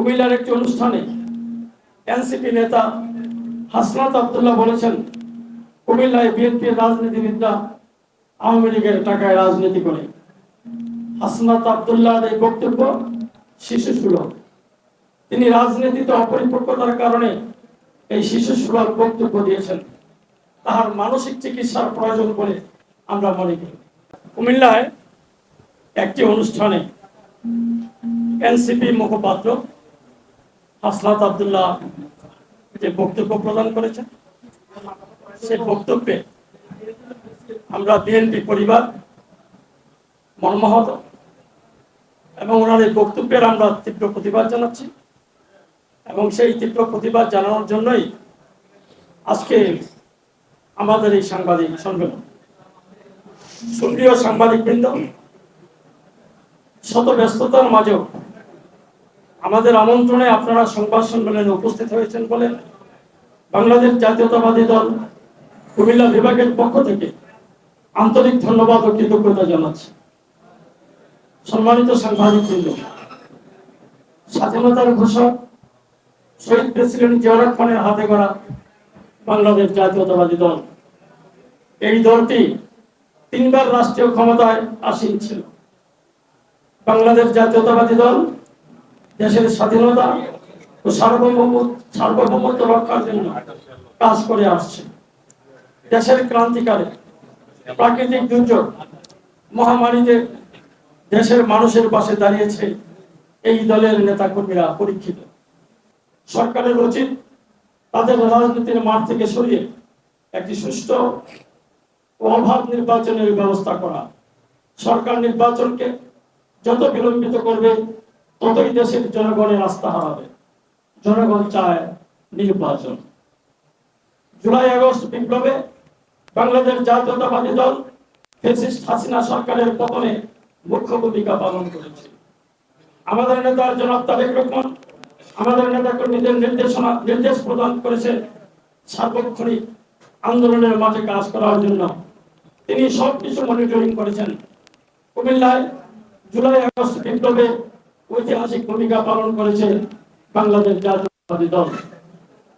কুমিল্লার একটি অনুষ্ঠানে এনসিপি নেতা হাসনাত আবদুল্লাহ বলেছেন, কুমিল্লায় বিএনপির রাজনীতিবিদরা আওয়ামী লীগের টাকায় রাজনীতি করে। হাসনাত আবদুল্লাহর এই বক্তব্য শিশু সুলভ। তিনি রাজনীতিতে অপরিপক্কতার কারণে এই শিশু সুলভ বক্তব্য দিয়েছেন। তাহার মানসিক চিকিৎসার প্রয়োজন বলে আমরা মনে করি। কুমিল্লায় একটি অনুষ্ঠানে এনসিপি মুখপাত্র হাসনাত আবদুল্লাহ যে বক্তব্য প্রদান করেছেন, সেই বক্তব্যে আমরা বিএনপি পরিবার, মর্মাহত, এবং ওনার এই বক্তব্যের আমরা তীব্র প্রতিবাদ জানাচ্ছি। এবং সেই তীব্র প্রতিবাদ জানানোর জন্যই আজকে আমাদের এই সাংবাদিক সম্মেলন। সুপ্রিয় সাংবাদিক বৃন্দ শত ব্যস্ততার মাঝেও আমাদের আমন্ত্রণে আপনারা সংবাদ সম্মেলনে উপস্থিত হয়েছেন বলেন বাংলাদেশ জাতীয়তাবাদী দল কুমিল্লা বিভাগের পক্ষ থেকে আন্তরিক ধন্যবাদ ও কৃতজ্ঞতা জানাচ্ছি। সম্মানিত সাংবাদিক স্বাধীনতার ঘোষক শহীদ প্রেসিডেন্ট জিয়াউর রহমানের হাতে করা বাংলাদেশ জাতীয়তাবাদী দল। এই দলটি তিনবার রাষ্ট্রীয় ক্ষমতায় আসীন ছিল। বাংলাদেশ জাতীয়তাবাদী দল দেশের স্বাধীনতা ও সার্বভৌম সার্বভৌমত্ব রক্ষার জন্য কাজ করে আসছে। দেশের ক্রান্তিকালে প্রাকৃতিক দুর্যোগ মহামারীতে দেশের মানুষের পাশে দাঁড়িয়েছে এই দলের নেতাকর্মীরা পরীক্ষিত। সরকারের উচিত তাদের রাজনীতির মাঠ থেকে সরিয়ে একটি সুষ্ঠু ও অবাধ নির্বাচনের ব্যবস্থা করা। সরকার নির্বাচনকে যত বিলম্বিত করবে ততই দেশের জনগণের আস্থা হারাবে। জনগণ চায় নির্বাচন। জুলাই, আগস্ট বিপ্লবে বাংলাদেশ জাতীয়তাবাদী দল ফেসিস্ট হাসিনা সরকারের পতনে মুখ্য ভূমিকা পালন করেছে। আমাদের নেতা জনাব তারেক আমাদের নেতা কর্মীদের নির্দেশনা নির্দেশ প্রদান করেছে সার্বক্ষণিক আন্দোলনের মাঠে কাজ করার জন্য। তিনি সবকিছু মনিটরিং করেছেন। কুমিল্লায় জুলাই, আগস্ট বিপ্লবে ঐতিহাসিক ভূমিকা পালন করেছে বাংলাদেশ জাতীয়তাবাদী দল।